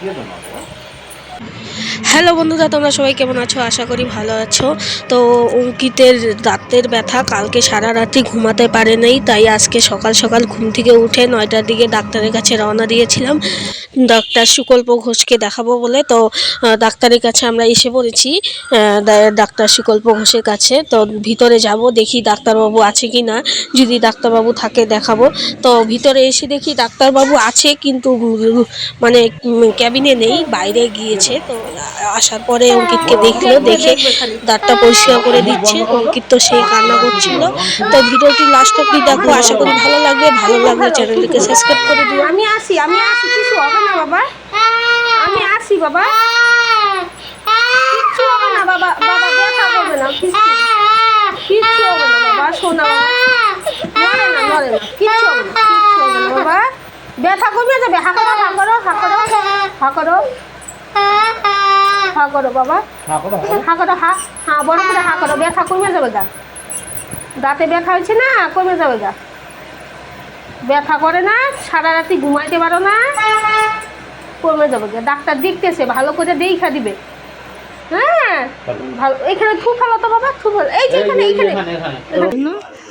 뒤에도 나왔어? Hello বন্ধুরা, তোমরা সবাই কেমন আছো? আশা করি ভালো আছো। তো অঙ্কিতের দাঁতের ব্যথা কালকে সারা রাত্রি ঘুমাতে পারে নাই, তাই আজকে সকাল সকাল ঘুম থেকে উঠে নয়টার দিকে ডাক্তারের কাছে রওনা দিয়েছিলাম। ডাক্তার সুকল্প ঘোষকে দেখাবো বলে, তো ডাক্তারের কাছে আমরা এসে পড়েছি ডাক্তার সুকল্প ঘোষের কাছে। তো ভিতরে যাব, দেখি ডাক্তারবাবু আছে কি না। যদি ডাক্তারবাবু থাকে, দেখাবো। তো ভিতরে এসে দেখি ডাক্তারবাবু আছে, কিন্তু মানে ক্যাবিনে নেই, বাইরে গিয়েছে, তো আসার পরে অঙ্কিতকে দেখল, দেখে দাঁতটা পরিষ্কার করে দিচ্ছে। অঙ্কিত তো সেই কান্না করছিল। তো ভিডিওটি লাস্ট অব্দি দেখো। আশা করি ভালো লাগবে। ভালো লাগলে চ্যানেলটিকে সাবস্ক্রাইব করে দিও। আমি আসি আমি আসি। কিছু হবে না, বাবা। আমি আসি, বাবা। কিচ্ছু হবে না, বাবা। বাবা ব্যথা করবে না, কিচ্ছু। হবে না, বাবা। শোনা। নড়ে না নড়ে না। কিচ্ছু হবে না না, বাবা। ব্যথা কমে যাবে। হা করো বাবা হা করো হা হা বড় করে হা করো ব্যথা কমে যাবে গা। দাঁতে ব্যথা হয়েছে না কমে যাবে গা। ব্যথা করে না সারা রাতি ঘুমাইতে পারো না কমে যাবে গা। ডাক্তার দেখতেছে ভালো করে দেখা দিবে। হ্যাঁ ভালো এখানে থু ফেলো তো বাবা থু ফেলো। এই যে এখানে এখানে।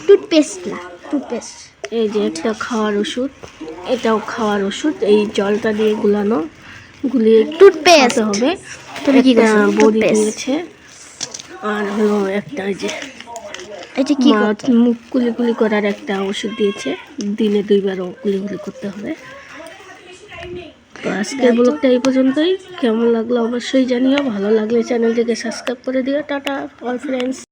টুথপেস্ট না টুথপেস্ট। এই যে একটা খাওয়ার ওষুধ এটাও খাওয়ার ওষুধ এই জলটা দিয়ে গুলানো গুলিয়ে টুথপেস্ট। হবে। তুমি কি একটা করছ? বড়ি দিয়েছে আর হলো একটা ওই যে এটা কি মুখ কুলি কুলি করার একটা ওষুধ দিয়েছে। দিনে দুইবারও কুলি কুলি করতে হবে। তো আজকের ব্লগটা এই পর্যন্তই। কেমন লাগল অবশ্যই জানিও। ভালো লাগলে চ্যানেলটিকে সাবস্ক্রাইব করে দিও। Tata all friends